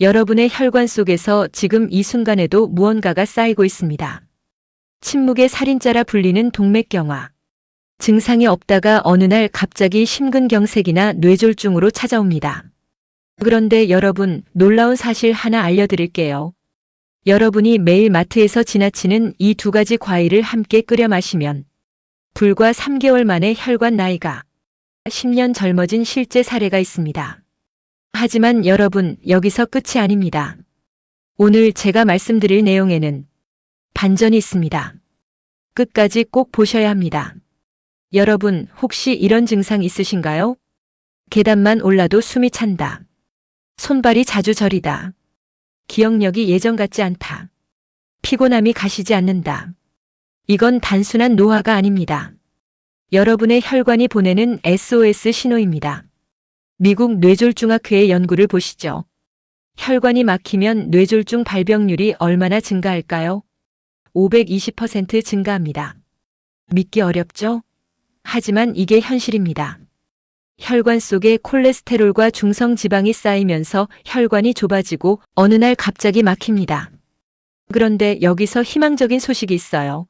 여러분의 혈관 속에서 지금 이 순간에도 무언가가 쌓이고 있습니다. 침묵의 살인자라 불리는 동맥경화. 증상이 없다가 어느 날 갑자기 심근경색이나 뇌졸중으로 찾아옵니다. 그런데 여러분, 놀라운 사실 하나 알려드릴게요. 여러분이 매일 마트에서 지나치는 이 두 가지 과일을 함께 끓여 마시면 불과 3개월 만에 혈관 나이가 10년 젊어진 실제 사례가 있습니다. 하지만 여러분, 여기서 끝이 아닙니다. 오늘 제가 말씀드릴 내용에는 반전이 있습니다. 끝까지 꼭 보셔야 합니다. 여러분, 혹시 이런 증상 있으신가요? 계단만 올라도 숨이 찬다. 손발이 자주 저리다. 기억력이 예전 같지 않다. 피곤함이 가시지 않는다. 이건 단순한 노화가 아닙니다. 여러분의 혈관이 보내는 SOS 신호입니다. 미국 뇌졸중학회의 연구를 보시죠. 혈관이 막히면 뇌졸중 발병률이 얼마나 증가할까요? 520% 증가합니다. 믿기 어렵죠? 하지만 이게 현실입니다. 혈관 속에 콜레스테롤과 중성 지방이 쌓이면서 혈관이 좁아지고 어느 날 갑자기 막힙니다. 그런데 여기서 희망적인 소식이 있어요.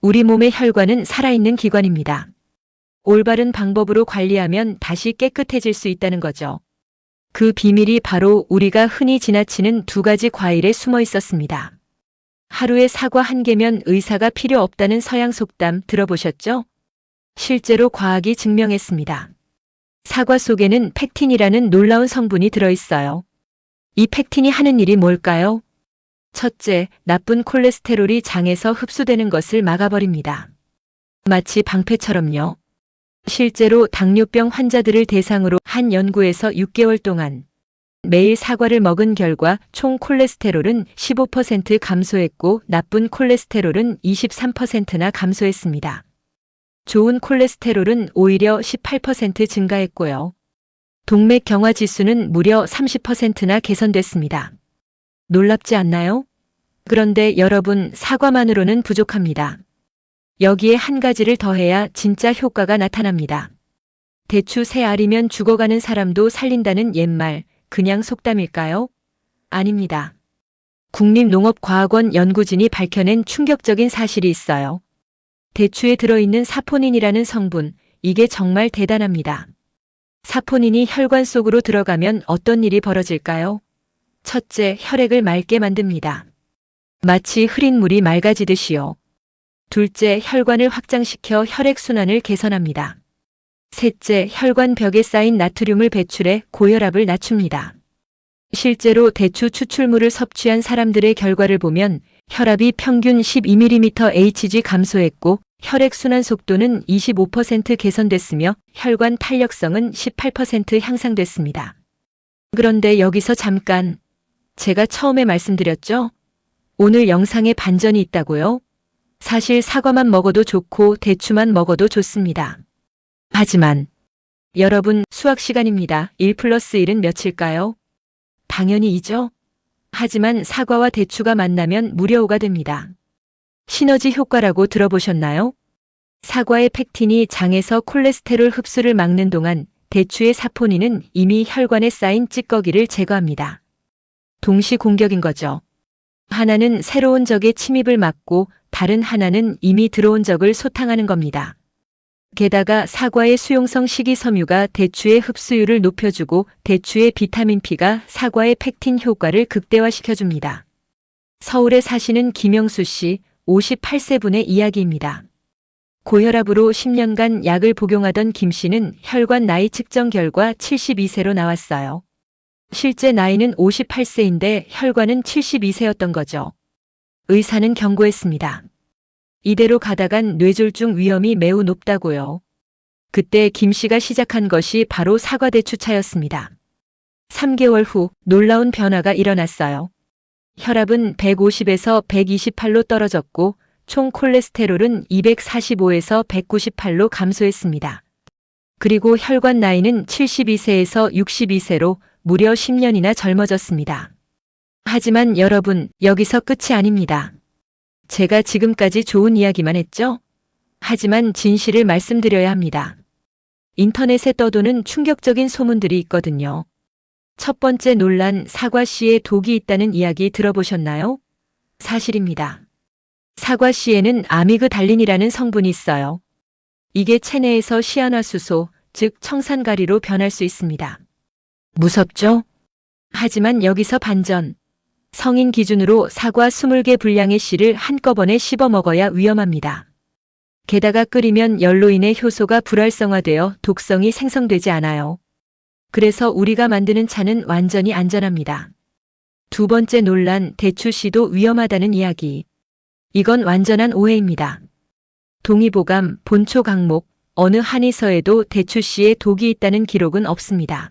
우리 몸의 혈관은 살아있는 기관입니다. 올바른 방법으로 관리하면 다시 깨끗해질 수 있다는 거죠. 그 비밀이 바로 우리가 흔히 지나치는 두 가지 과일에 숨어 있었습니다. 하루에 사과 한 개면 의사가 필요 없다는 서양 속담 들어보셨죠? 실제로 과학이 증명했습니다. 사과 속에는 팩틴이라는 놀라운 성분이 들어있어요. 이 팩틴이 하는 일이 뭘까요? 첫째, 나쁜 콜레스테롤이 장에서 흡수되는 것을 막아버립니다. 마치 방패처럼요. 실제로 당뇨병 환자들을 대상으로 한 연구에서 6개월 동안 매일 사과를 먹은 결과 총 콜레스테롤은 15% 감소했고 나쁜 콜레스테롤은 23%나 감소했습니다. 좋은 콜레스테롤은 오히려 18% 증가했고요. 동맥 경화 지수는 무려 30%나 개선됐습니다. 놀랍지 않나요? 그런데 여러분 사과만으로는 부족합니다. 여기에 한 가지를 더해야 진짜 효과가 나타납니다. 대추 새 알이면 죽어가는 사람도 살린다는 옛말, 그냥 속담일까요? 아닙니다. 국립농업과학원 연구진이 밝혀낸 충격적인 사실이 있어요. 대추에 들어있는 사포닌이라는 성분, 이게 정말 대단합니다. 사포닌이 혈관 속으로 들어가면 어떤 일이 벌어질까요? 첫째, 혈액을 맑게 만듭니다. 마치 흐린 물이 맑아지듯이요. 둘째, 혈관을 확장시켜 혈액순환을 개선합니다. 셋째, 혈관 벽에 쌓인 나트륨을 배출해 고혈압을 낮춥니다. 실제로 대추 추출물을 섭취한 사람들의 결과를 보면 혈압이 평균 12mmHg 감소했고 혈액순환 속도는 25% 개선됐으며 혈관 탄력성은 18% 향상됐습니다. 그런데 여기서 잠깐 제가 처음에 말씀드렸죠? 오늘 영상에 반전이 있다고요? 사실 사과만 먹어도 좋고 대추만 먹어도 좋습니다. 하지만 여러분 수학 시간입니다. 1 플러스 1은 몇일까요? 당연히 2죠? 하지만 사과와 대추가 만나면 무려 5가 됩니다. 시너지 효과라고 들어보셨나요? 사과의 팩틴이 장에서 콜레스테롤 흡수를 막는 동안 대추의 사포닌은 이미 혈관에 쌓인 찌꺼기를 제거합니다. 동시 공격인 거죠. 하나는 새로운 적의 침입을 막고 다른 하나는 이미 들어온 적을 소탕하는 겁니다. 게다가 사과의 수용성 식이섬유가 대추의 흡수율을 높여주고 대추의 비타민 P가 사과의 팩틴 효과를 극대화시켜줍니다. 서울에 사시는 김영수 씨 58세 분의 이야기입니다. 고혈압으로 10년간 약을 복용하던 김 씨는 혈관 나이 측정 결과 72세로 나왔어요. 실제 나이는 58세인데 혈관은 72세였던 거죠. 의사는 경고했습니다. 이대로 가다간 뇌졸중 위험이 매우 높다고요. 그때 김 씨가 시작한 것이 바로 사과대추차였습니다. 3개월 후 놀라운 변화가 일어났어요. 혈압은 150에서 128로 떨어졌고 총 콜레스테롤은 245에서 198로 감소했습니다. 그리고 혈관 나이는 72세에서 62세로 무려 10년이나 젊어졌습니다. 하지만 여러분, 여기서 끝이 아닙니다. 제가 지금까지 좋은 이야기만 했죠? 하지만 진실을 말씀드려야 합니다. 인터넷에 떠도는 충격적인 소문들이 있거든요. 첫 번째 논란 사과 씨에 독이 있다는 이야기 들어보셨나요? 사실입니다. 사과 씨에는 아미그달린이라는 성분이 있어요. 이게 체내에서 시아나수소, 즉 청산가리로 변할 수 있습니다. 무섭죠? 하지만 여기서 반전. 성인 기준으로 사과 20개 분량의 씨를 한꺼번에 씹어 먹어야 위험합니다. 게다가 끓이면 열로 인해 효소가 불활성화되어 독성이 생성되지 않아요. 그래서 우리가 만드는 차는 완전히 안전합니다. 두 번째 논란 대추씨도 위험하다는 이야기. 이건 완전한 오해입니다. 동의보감, 본초 강목, 어느 한의서에도 대추씨에 독이 있다는 기록은 없습니다.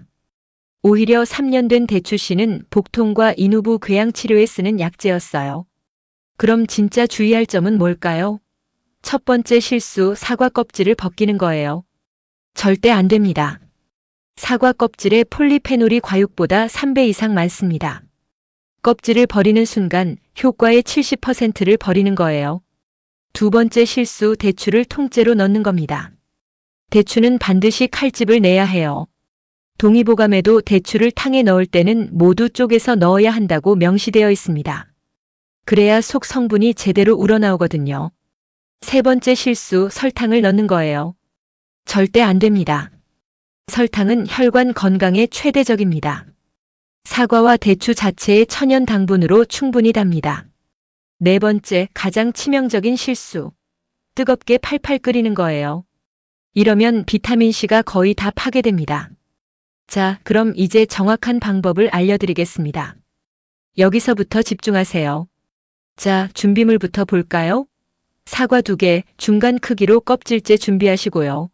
오히려 3년 된 대추 씨는 복통과 인후부 궤양 치료에 쓰는 약재였어요. 그럼 진짜 주의할 점은 뭘까요? 첫 번째 실수 사과 껍질을 벗기는 거예요. 절대 안 됩니다. 사과 껍질에 폴리페놀이 과육보다 3배 이상 많습니다. 껍질을 버리는 순간 효과의 70%를 버리는 거예요. 두 번째 실수 대추를 통째로 넣는 겁니다. 대추는 반드시 칼집을 내야 해요. 동의보감에도 대추를 탕에 넣을 때는 모두 쪼개서 넣어야 한다고 명시되어 있습니다. 그래야 속 성분이 제대로 우러나오거든요. 세 번째 실수 설탕을 넣는 거예요. 절대 안 됩니다. 설탕은 혈관 건강에 최대적입니다. 사과와 대추 자체의 천연 당분으로 충분히 답니다. 네 번째, 가장 치명적인 실수. 뜨겁게 팔팔 끓이는 거예요. 이러면 비타민C가 거의 다 파괴됩니다. 자, 그럼 이제 정확한 방법을 알려드리겠습니다. 여기서부터 집중하세요. 자, 준비물부터 볼까요? 사과 2개, 중간 크기로 껍질째 준비하시고요.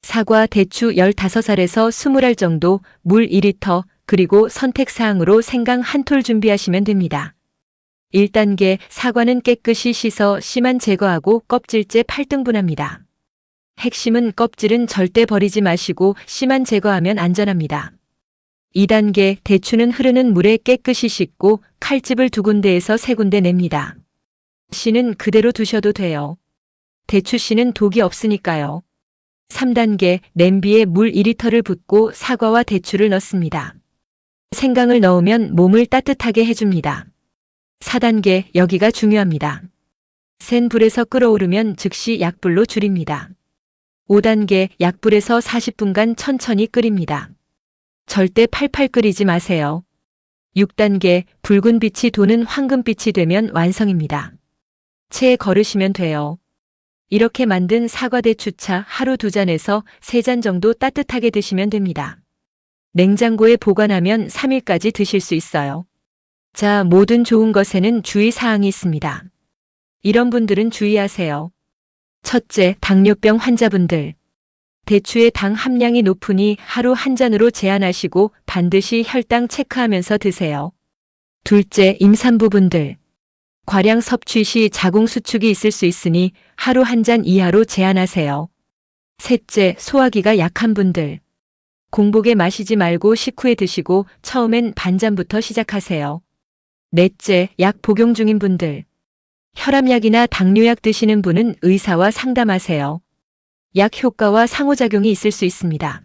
사과, 대추 15알에서 20알 정도, 물 2리터, 그리고 선택사항으로 생강 한 톨 준비하시면 됩니다. 1단계 사과는 깨끗이 씻어 씨만 제거하고 껍질째 8등분합니다. 핵심은 껍질은 절대 버리지 마시고 씨만 제거하면 안전합니다. 2단계 대추는 흐르는 물에 깨끗이 씻고 칼집을 두 군데에서 세 군데 냅니다. 씨는 그대로 두셔도 돼요. 대추 씨는 독이 없으니까요. 3단계 냄비에 물 2리터를 붓고 사과와 대추를 넣습니다. 생강을 넣으면 몸을 따뜻하게 해줍니다. 4단계 여기가 중요합니다. 센 불에서 끓어오르면 즉시 약불로 줄입니다. 5단계 약불에서 40분간 천천히 끓입니다. 절대 팔팔 끓이지 마세요. 6단계 붉은 빛이 도는 황금빛이 되면 완성입니다. 체에 거르시면 돼요. 이렇게 만든 사과대추차 하루 두 잔에서 세 잔 정도 따뜻하게 드시면 됩니다. 냉장고에 보관하면 3일까지 드실 수 있어요. 자, 모든 좋은 것에는 주의사항이 있습니다. 이런 분들은 주의하세요. 첫째, 당뇨병 환자분들. 대추의 당 함량이 높으니 하루 한 잔으로 제한하시고 반드시 혈당 체크하면서 드세요. 둘째, 임산부분들. 과량 섭취 시 자궁 수축이 있을 수 있으니 하루 한 잔 이하로 제한하세요. 셋째, 소화기가 약한 분들. 공복에 마시지 말고 식후에 드시고 처음엔 반잔부터 시작하세요. 넷째, 약 복용 중인 분들. 혈압약이나 당뇨약 드시는 분은 의사와 상담하세요. 약 효과와 상호작용이 있을 수 있습니다.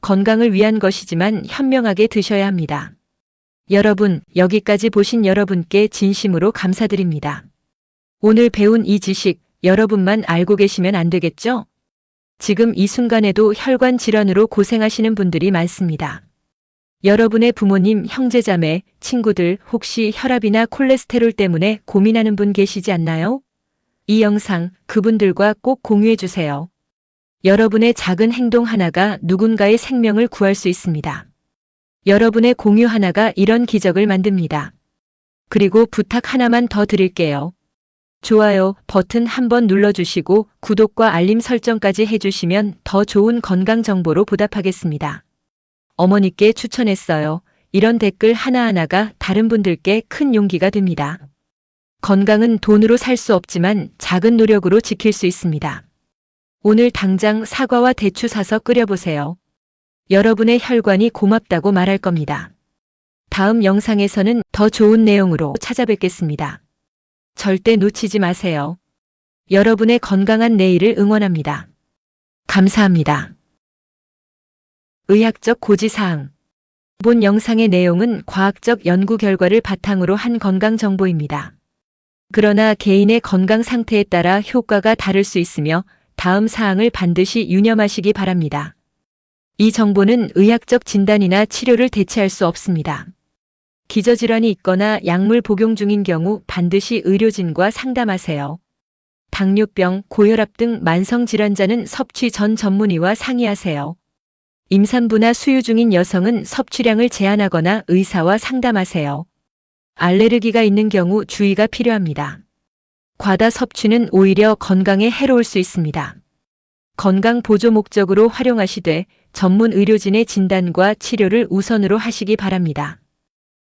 건강을 위한 것이지만 현명하게 드셔야 합니다. 여러분, 여기까지 보신 여러분께 진심으로 감사드립니다. 오늘 배운 이 지식 여러분만 알고 계시면 안 되겠죠? 지금 이 순간에도 혈관 질환으로 고생하시는 분들이 많습니다. 여러분의 부모님, 형제자매, 친구들 혹시 혈압이나 콜레스테롤 때문에 고민하는 분 계시지 않나요? 이 영상 그분들과 꼭 공유해 주세요. 여러분의 작은 행동 하나가 누군가의 생명을 구할 수 있습니다. 여러분의 공유 하나가 이런 기적을 만듭니다. 그리고 부탁 하나만 더 드릴게요. 좋아요 버튼 한번 눌러주시고 구독과 알림 설정까지 해주시면 더 좋은 건강 정보로 보답하겠습니다. 어머니께 추천했어요. 이런 댓글 하나하나가 다른 분들께 큰 용기가 됩니다. 건강은 돈으로 살 수 없지만 작은 노력으로 지킬 수 있습니다. 오늘 당장 사과와 대추 사서 끓여보세요. 여러분의 혈관이 고맙다고 말할 겁니다. 다음 영상에서는 더 좋은 내용으로 찾아뵙겠습니다. 절대 놓치지 마세요. 여러분의 건강한 내일을 응원합니다. 감사합니다. 의학적 고지사항 본 영상의 내용은 과학적 연구 결과를 바탕으로 한 건강 정보입니다. 그러나 개인의 건강 상태에 따라 효과가 다를 수 있으며 다음 사항을 반드시 유념하시기 바랍니다. 이 정보는 의학적 진단이나 치료를 대체할 수 없습니다. 기저질환이 있거나 약물 복용 중인 경우 반드시 의료진과 상담하세요. 당뇨병, 고혈압 등 만성 질환자는 섭취 전 전문의와 상의하세요. 임산부나 수유 중인 여성은 섭취량을 제한하거나 의사와 상담하세요. 알레르기가 있는 경우 주의가 필요합니다. 과다 섭취는 오히려 건강에 해로울 수 있습니다. 건강 보조 목적으로 활용하시되 전문 의료진의 진단과 치료를 우선으로 하시기 바랍니다.